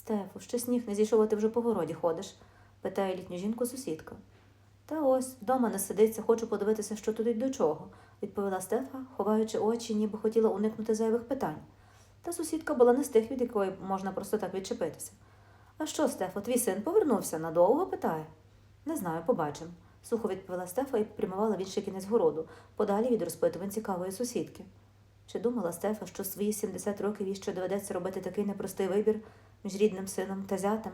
Стефу, ще сніг не зійшов, а ти вже по городі ходиш? питає літню жінку сусідка. Та ось, вдома не сидиться, хочу подивитися, що тут і до чого, відповіла Стефа, ховаючи очі, ніби хотіла уникнути зайвих питань. Та сусідка була не з тих, від якої можна просто так відчепитися. А що, Стефо, твій син повернувся надовго? питає. Не знаю, побачимо. Сухо відповіла Стефа і попрямувала в інший кінець городу, подалі від розпитувань цікавої сусідки. Чи думала Стефа, що свої 70 років їй ще доведеться робити такий непростий вибір між рідним сином та зятем?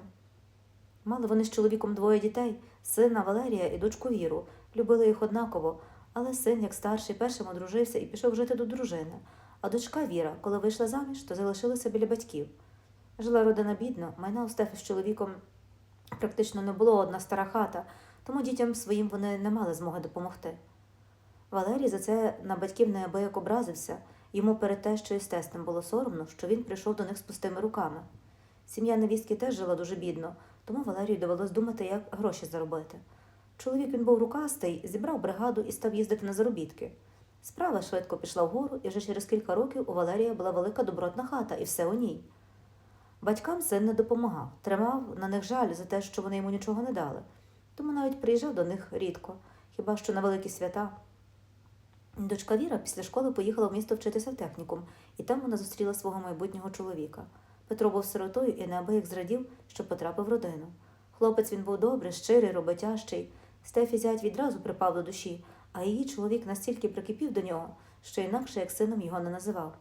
Мали вони з чоловіком двоє дітей сина Валерія і дочку Віру. Любили їх однаково, але син, як старший, першим одружився і пішов жити до дружини. А дочка Віра, коли вийшла заміж, то залишилася біля батьків. Жила родина бідно, майна у Стефи з чоловіком практично не було одна стара хата, тому дітям своїм вони не мали змоги допомогти. Валерій за це на батьків неабияк образився, йому перед тещою з тестем було соромно, що він прийшов до них з пустими руками. Сім'я невістки теж жила дуже бідно, тому Валерію довелось думати, як гроші заробити. Чоловік він був рукастий, зібрав бригаду і став їздити на заробітки. Справа швидко пішла вгору, і вже через кілька років у Валерія була велика добротна хата, і все у ній. Батькам син не допомагав, тримав на них жаль за те, що вони йому нічого не дали, тому навіть приїжджав до них рідко, хіба що на великі свята. Дочка Віра після школи поїхала в місто вчитися в технікум, і там вона зустріла свого майбутнього чоловіка. Петро був сиротою і неабияк зрадів, що потрапив в родину. Хлопець він був добрий, щирий, роботящий. Стефі зять відразу припав до душі, а її чоловік настільки прикипів до нього, що інакше як сином його не називав.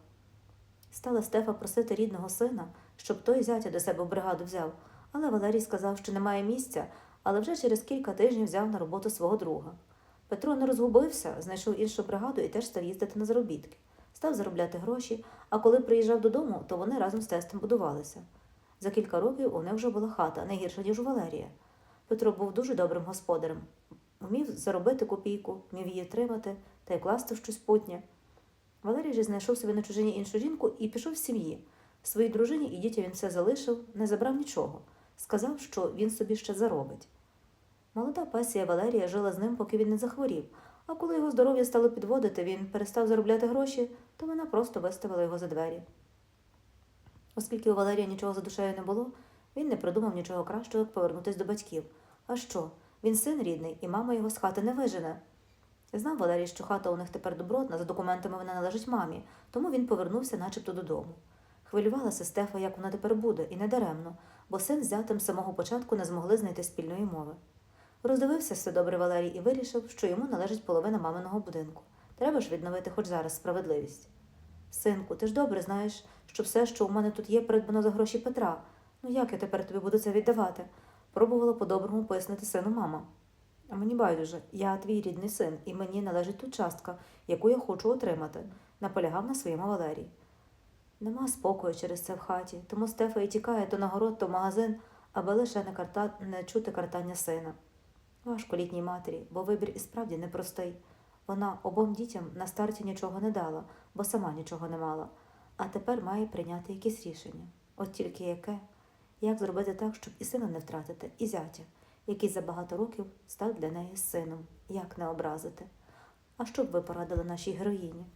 Стала Стефа просити рідного сина, щоб той зятя до себе в бригаду взяв, але Валерій сказав, що немає місця, але вже через кілька тижнів взяв на роботу свого друга. Петро не розгубився, знайшов іншу бригаду і теж став їздити на заробітки. Став заробляти гроші, а коли приїжджав додому, то вони разом з тестом будувалися. За кілька років у них вже була хата, не гірша, ніж у Валерія. Петро був дуже добрим господарем, вмів заробити копійку, вмів її тримати та й класти в щось путнє. Валерій же знайшов собі на чужині іншу жінку і пішов з сім'ї. Своїй дружині і дітям він все залишив, не забрав нічого. Сказав, що він собі ще заробить. Молода пасія Валерія жила з ним, поки він не захворів, а коли його здоров'я стало підводити, він перестав заробляти гроші, то вона просто виставила його за двері. Оскільки у Валерія нічого за душею не було, він не придумав нічого кращого, як повернутися до батьків. А що? Він син рідний, і мама його з хати не вижене. Знав Валерій, що хата у них тепер добротна, за документами вона належить мамі, тому він повернувся начебто додому. Хвилювалася Стефа, як вона тепер буде, і не даремно, бо син з зятем з самого початку не змогли знайти спільної мови. Роздивився все добре Валерій і вирішив, що йому належить половина маминого будинку. Треба ж відновити хоч зараз справедливість. Синку, ти ж добре знаєш, що все, що у мене тут є, придбано за гроші Петра. Ну як я тепер тобі буду це віддавати? Пробувала по-доброму пояснити сину мама. А мені байдуже, я твій рідний син, і мені належить тут частка, яку я хочу отримати, наполягав на своєму Валерій. Нема спокою через це в хаті, тому Стефа і тікає то на город, то в магазин, аби лише не, карта... не чути картання сина. Важко літній матері, бо вибір і справді непростий. Вона обом дітям на старті нічого не дала, бо сама нічого не мала, а тепер має прийняти якесь рішення. От тільки яке? Як зробити так, щоб і сина не втратити, і зятя, який за багато років став для неї сином, як не образити? А що б ви порадили нашій героїні?